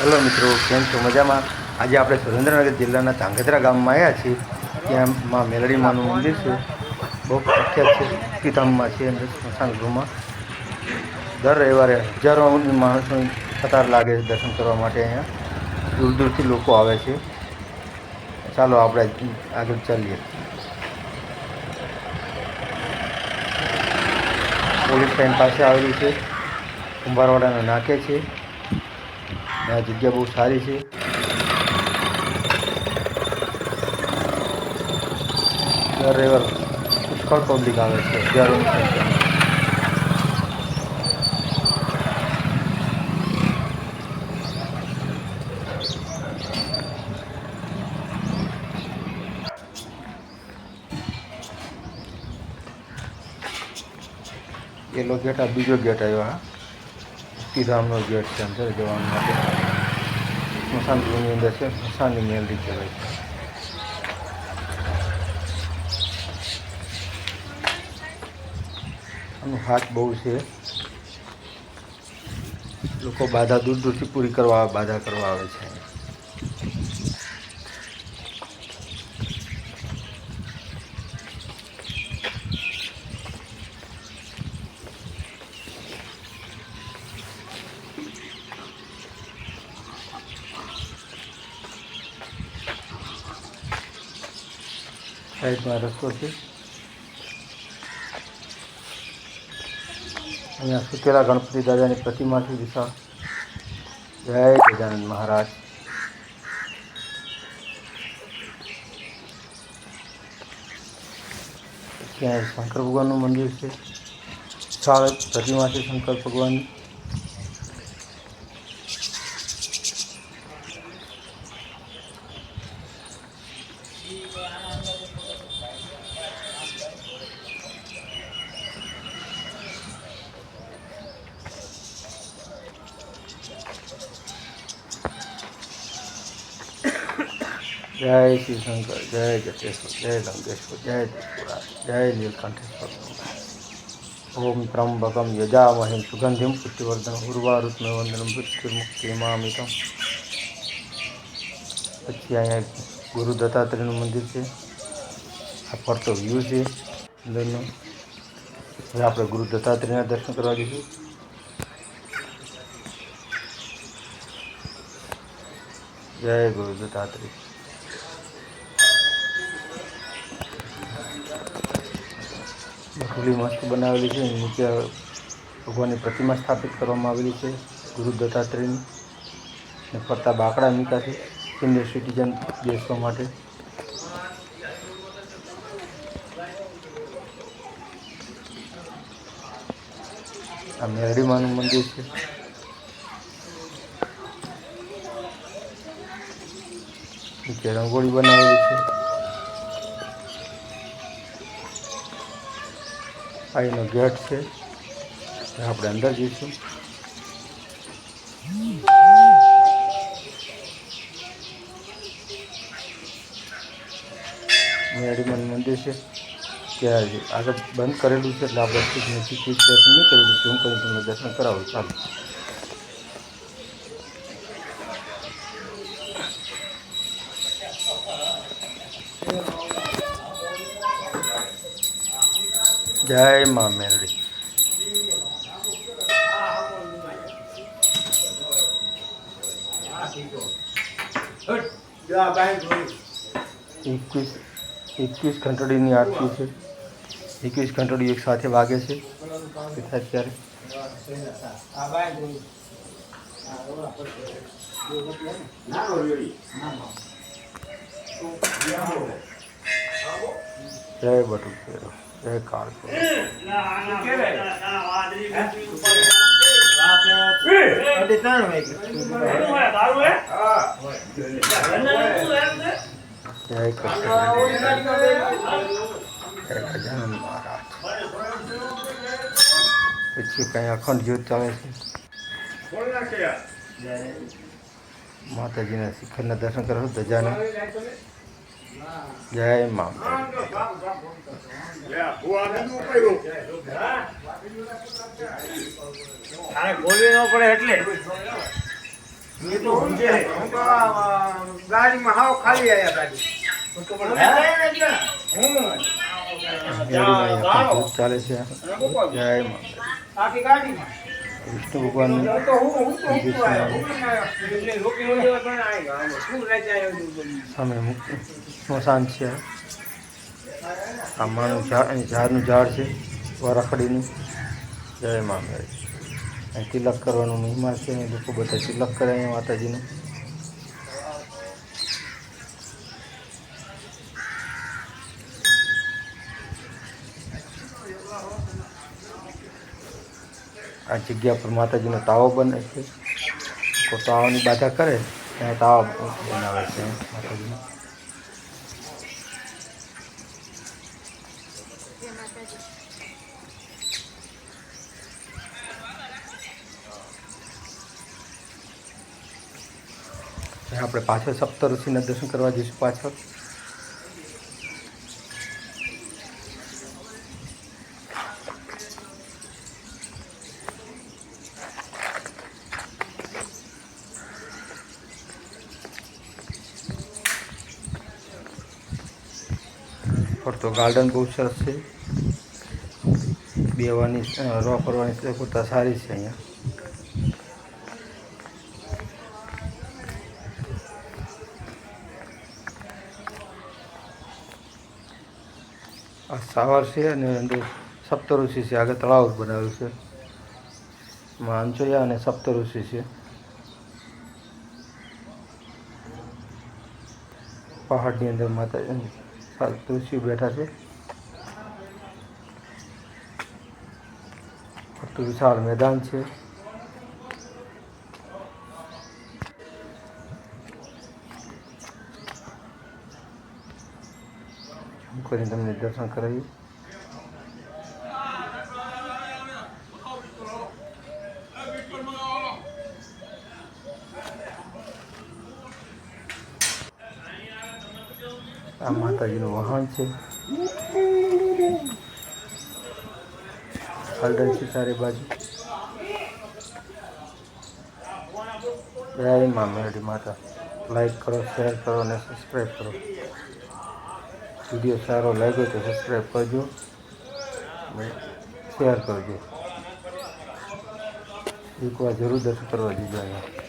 Hello મિત્રો, કેમ છો? મજામાં? આજે આપણે સુરેન્દ્રનગર જિલ્લાના ધાંગધ્રા ગામમાં આવ્યા છીએ. ત્યાં માં મેલડી માનું મંદિર છે. બહુ પ્રખ્યાત છે. પિતામમાં છે અંદર સ્મશાન ગૃહમાં. દર રવિવારે હજારો માણસોની કતાર લાગે છે દર્શન કરવા માટે અહીંયા. દૂર દૂરથી લોકો આવે છે. ચાલો આપણે આગળ ચાલીએ. પોલીસ લાઈન પાસે આવેલી છે. કુંભારવાડાના નાકે છે. આ જગ્યા બહુ સારી છે દર રવિવાર પુષ્કળ પબ્લિક આવે છે હજારોની સંખ્યામાં પેલો ગેટ આ બીજો ગેટ આવ્યો આ મુક્તિધામનો ગેટ છે અંદર જવા માટે સ્મશાન ગૃહની અંદર છે સ્મશાનની મેલડી કહેવાય આનું હાથ બહુ છે. લોકો બાધા દૂર દૂરથી પૂરી કરવા, બાધા કરવા આવે છે. સાઈડમાં રસ્તો છે. અહીંયા સુકેલા ગણપતિ દાદાની પ્રતિમા છે વિશાળ જય ગજાનંદ મહારાજ. ત્યાં શંકર ભગવાનનું મંદિર છે. પ્રતિમા છે શંકર ભગવાનની. જય શ્રી શંકર જય જટેશ્વર જય લંકેશ્વર જય ત્રિપુરા જય નીલકંઠેશ્વર ઓમ ત્રંબકમ યજામહિમ સુગંધિમ પુષ્ટિવર્ધન ઉર્વારુત્મ વંદનમ મૃત્યુર્મુક્તિમામિતમ પછી અહીંયા ગુરુ દત્તાત્રેયનું મંદિર છે આ ફરતો વ્યૂ છે અંદરનો હવે આપણે ગુરુ દત્તાત્રેયના દર્શન કરવા જઈશું જય ગુરુ દત્તાત્રેય ખુલ્લી મસ્ત બનાવેલી છે, નીચે ભગવાનની પ્રતિમા સ્થાપિત કરવામાં આવેલી છે, ગુરુ દત્તાત્રેયની. અને ફરતા બાકડા મૂક્યા છે સિનિયર સિટીઝન બેસવા માટે. આ મેરડીમાનું મંદિર છે. રંગોળી બનાવેલી છે. એનો ગેટ છે. આપણે અંદર જઈશું. મેરડીમાનું મંદિર છે. ત્યાં આગળ બંધ કરેલું છે, એટલે આપણે નથી દર્શન નહીં કરેલું ઝૂમ કરીને તમને દર્શન કરાવું ચાલો. જય મા મેરડી એકવીસ એકવીસ ઘંટડીની આરતી છે એકવીસ ઘંટડી એક સાથે વાગે છે એ થાય ત્યારે જય બટુ ફેરો જય કાળ ફેરો જય કૃષ્ણ જય ગજાનંદ મહારાજ પછી કઈ અખંડ જ્યોત ચાલે છે માતાજીના શિખરના દર્શન કરો ધજાના જય મા ન પડે એટલે ગાડીમાં હાવ ખાલી ગાડી ચાલે છે આખી ગાડીમાં વિષ્ણુ ભગવાનનું હું તો હું હું તો હું તો આયા. વિષ્ણુ હું ના આયા. એટલે રોકી નો દેવા પણ આયા. આમાં શું રચાય એવું બધું? સામે સ્મશાન છે આ માનું ઝાડ અહીં ઝાડનું ઝાડ છે, વરખડીનું. જય મા મેળી અહીં તિલક કરવાનું મહિમા છે, અહીં લોકો બધા તિલક કરે અહીંયા માતાજીનું. આ જગ્યા પર માતાજીનો તાવો બને છે. કોઈ તાવાની બાધા કરે, ત્યાં તાવા બનાવે છે માતાજીનો. આપણે પાછળ સપ્તઋષિના દર્શન કરવા જઈશું પાછળ. ફરતો ગાર્ડન બહુ સરસ છે. બેવાની રો કરવાની સગવડતા સારી છે અહીંયા. આ સાવર છે અને અંદર સપ્તઋષિ છે. આગળ તળાવ બનાવ્યું છે. માનસોયા અને સપ્તઋષિ છે. પહાડની અંદર માતા ઋષિ બેઠા છે. ફરતું વિશાળ મેદાન છે. કરીને તમને દર્શન કરાવી આ માતાજીનું વાહન છે. ગાર્ડન છે ચારે બાજુ. જય મા મેરડી માતા. લાઈક કરો શેર કરો અને સબસ્ક્રાઈબ કરો. વીડિયો સારો લાગ્યો તો સબસ્ક્રાઈબ કરજો. શેર કરજો. એકવાર જરૂર દર્શન કરવા દીધો અહીંયા.